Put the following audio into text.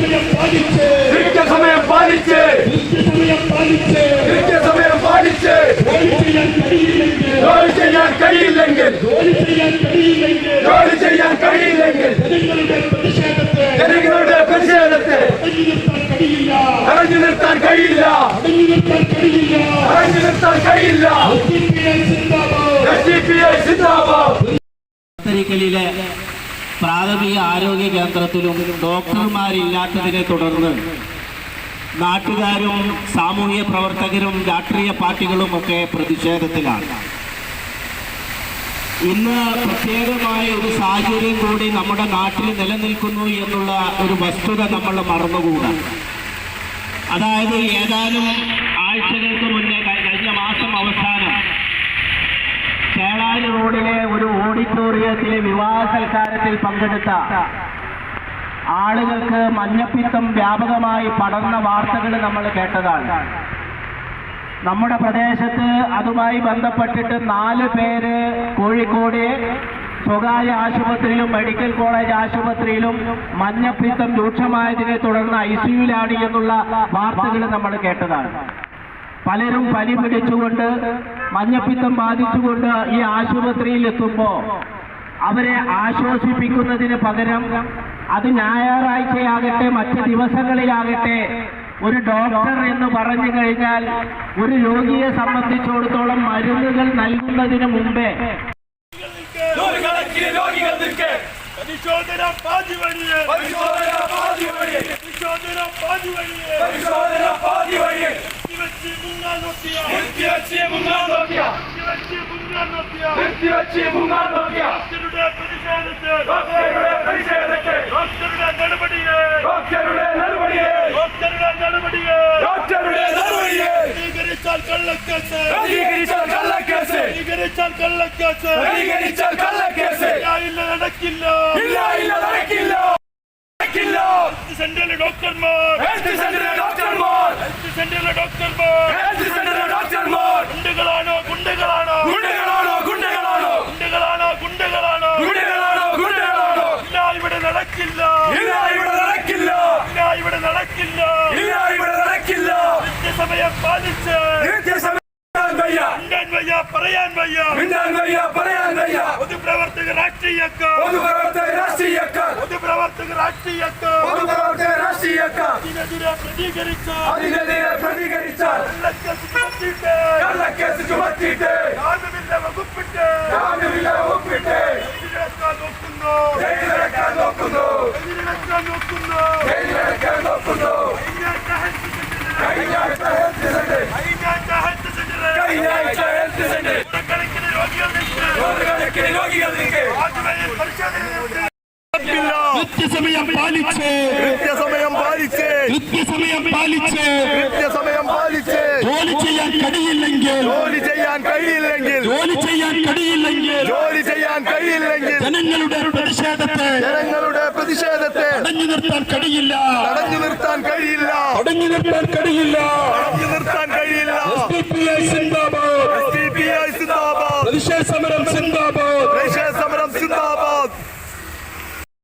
സമയം പാലിച്ച്. കൃത്യസമയം പാലിച്ച്. കൃത്യസമയം പാലിച്ച്. കൃത്യസമയം പാലിച്ച്. ജോലി ചെയ്യാൻ കഴിയില്ലെങ്കിൽ. ജോലി ചെയ്യാൻ കഴിയില്ലെങ്കിൽ. ജോലി ചെയ്യാൻ കഴിയില്ലെങ്കിൽ. ജോലി ചെയ്യാൻ കഴിയില്ലെങ്കിൽ. ജനങ്ങളുടെ പ്രതിഷേധത്തെ ജനങ്ങളുടെ പ്രതിഷേധത്തെ അടഞ്ഞു നിർത്താൻ കഴിയില്ല. അടഞ്ഞു നിർത്താൻ കഴിയില്ല. അടഞ്ഞു നിർത്താൻ കഴിയില്ല. സിന്ദാബാദ്. സിന്ദാബാദ്. പ്രാഥമിക ആരോഗ്യ കേന്ദ്രത്തിലും ഡോക്ടർമാരില്ലാത്തതിനെ തുടർന്ന് നാട്ടുകാരും സാമൂഹ്യ പ്രവർത്തകരും രാഷ്ട്രീയ പാർട്ടികളും ഒക്കെ പ്രതിഷേധത്തിലാണ്. ഇന്ന് പ്രത്യേകമായ ഒരു സാഹചര്യം കൂടി നമ്മുടെ നാട്ടിൽ നിലനിൽക്കുന്നു എന്നുള്ള ഒരു വസ്തുത നമ്മൾ മറന്നുകൂടാ. അതായത് ഏതാനും ഓഡിറ്റോറിയത്തിലെ വിവാഹ സൽക്കാരത്തിൽ പങ്കെടുത്ത ആളുകൾക്ക് മഞ്ഞപ്പിത്തം വ്യാപകമായി പടർന്ന വാർത്തകൾ നമ്മൾ കേട്ടതാണ്. നമ്മുടെ പ്രദേശത്ത് അതുമായി ബന്ധപ്പെട്ടിട്ട് നാല് പേര് കോഴിക്കോട് സ്വകാര്യ ആശുപത്രിയിലും മെഡിക്കൽ കോളേജ് ആശുപത്രിയിലും മഞ്ഞപ്പിത്തം രൂക്ഷമായതിനെ തുടർന്ന് ഐ സിയുലാണ് എന്നുള്ള വാർത്തകൾ നമ്മൾ കേട്ടതാണ്. പലരും പനി പിടിച്ചുകൊണ്ട് മഞ്ഞപ്പിത്തം ബാധിച്ചുകൊണ്ട് ഈ ആശുപത്രിയിൽ എത്തുമ്പോൾ അവരെ ആശ്വസിപ്പിക്കുന്നതിന് പകരം അത് ഞായറാഴ്ചയാകട്ടെ മറ്റ് ദിവസങ്ങളിലാകട്ടെ ഒരു ഡോക്ടർ എന്ന് പറഞ്ഞു കഴിഞ്ഞാൽ ഒരു രോഗിയെ സംബന്ധിച്ചിടത്തോളം മരുന്നുകൾ നൽകുന്നതിന് മുമ്പേ പരിശോധന പാതി വഴിയെ. പരിശോധന പാതി പരിശോധന പാതി വഴിയെ. പരിശോധന പാതി വഴി വെച്ച് മുങ്ങാൻ നോക്കിയ. നിർത്തിവച്ച് മുങ്ങാൻ നോക്കിയ. വെച്ച് മുങ്ങാൻ നോക്കിയ. നിർത്തിവച്ച് മുങ്ങാൻ നോക്കിയ. നടക്കില്ല. ഇല്ല ഇല്ല നടക്കില്ല. നടക്കില്ല സെന്ററിലെ ഡോക്ടർമാർ. സെന്ററിലെ ഡോക്ടർമാർ. സെന്ററിലെ ഡോക്ടർമാർ. കൃത്യസമയം പാലിച്ച് കൃത്യസമയം പറയാൻ വയ്യ. മിണ്ടാൻ വയ്യ പറയാൻ വയ്യ. പൊതുപ്രവർത്തക രാഷ്ട്രീയക്കാർ പൊതുപ്രവർത്തക രാഷ്ട്രീയക്കാർ പൊതുപ്രവർത്തക രാഷ്ട്രീയക്കാർ പൊതുപ്രവർത്തക രാഷ്ട്രീയക്കാർ ഇതിനെതിരെ പ്രതികരിച്ച. അതിനെതിരെ പ്രതികരിച്ചാൽ കള്ളക്കേസ് ചുമത്തിയിട്ട്. കള്ളക്കേസ് ചുമത്തിയിട്ട്. ജാമ്യമില്ല വകുപ്പിട്ട്. ജാമ്യമില്ല ഒപ്പിട്ട് എതിരെടുക്കാൻ നോക്കുന്നു. നോക്കുന്നു. നോക്കുന്നു. നൂറുകണക്കിന് രോഗികൾ നിൽക്കെ. കൃത്യസമയം പാലിച്ച്. കൃത്യസമയം പാലിച്ച്. കൃത്യസമയം പാലിച്ച്. കൃത്യസമയം പാലിച്ച്. ജോലി ചെയ്യാൻ കഴിയില്ലെങ്കിൽ. ജോലി ചെയ്യാൻ കഴിയില്ലെങ്കിൽ. ജോലി ചെയ്യാൻ കഴിയില്ലെങ്കിൽ. ജോലി ചെയ്യാൻ കഴിയില്ലെങ്കിൽ. ജനങ്ങളുടെ പ്രതിഷേധത്തെ ജനങ്ങളുടെ പ്രതിഷേധത്തെ തടഞ്ഞു നിർത്താൻ കഴിയില്ല. തടഞ്ഞു നിർത്താൻ കഴിയില്ല. തടഞ്ഞു നിർത്താൻ കഴിയില്ല. തടഞ്ഞു നിർത്താൻ കഴിയില്ല.